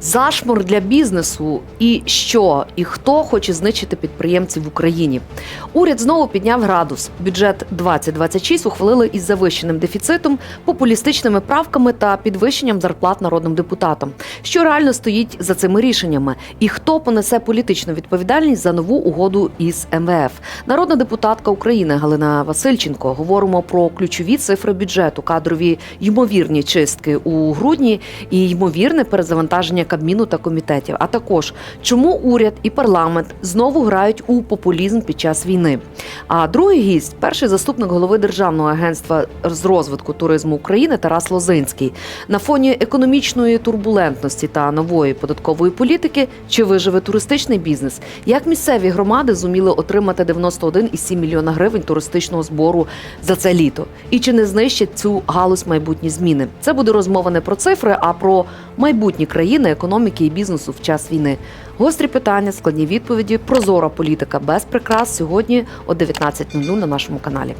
Зашмор для бізнесу і що і хто хоче знищити підприємців в Україні. Уряд знову підняв градус. Бюджет 2026 ухвалили із завищеним дефіцитом, популістичними правками та підвищенням зарплат народним депутатам. Що реально стоїть за цими рішеннями, і хто понесе політичну відповідальність за нову угоду із МВФ? Народна депутатка України Галина Васильченко. Говоримо про ключові цифри бюджету, кадрові ймовірні чистки у грудні і ймовірне перезавантаження Кабміну та комітетів. А також чому уряд і парламент знову грають у популізм під час війни. А другий гість перший заступник голови Державного агентства з розвитку туризму України Тарас Лозинський. На фоні економічної турбулентності та нової податкової політики чи виживе туристичний бізнес? Як місцеві громади зуміли отримати 91,7 мільйона гривень туристичного збору за це літо? І чи не знищать цю галузь майбутні зміни? Це буде розмова не про цифри, а про майбутні країни, економіки і бізнесу в час війни. Гострі питання, складні відповіді, прозора політика без прикрас сьогодні о 19.00 на нашому каналі.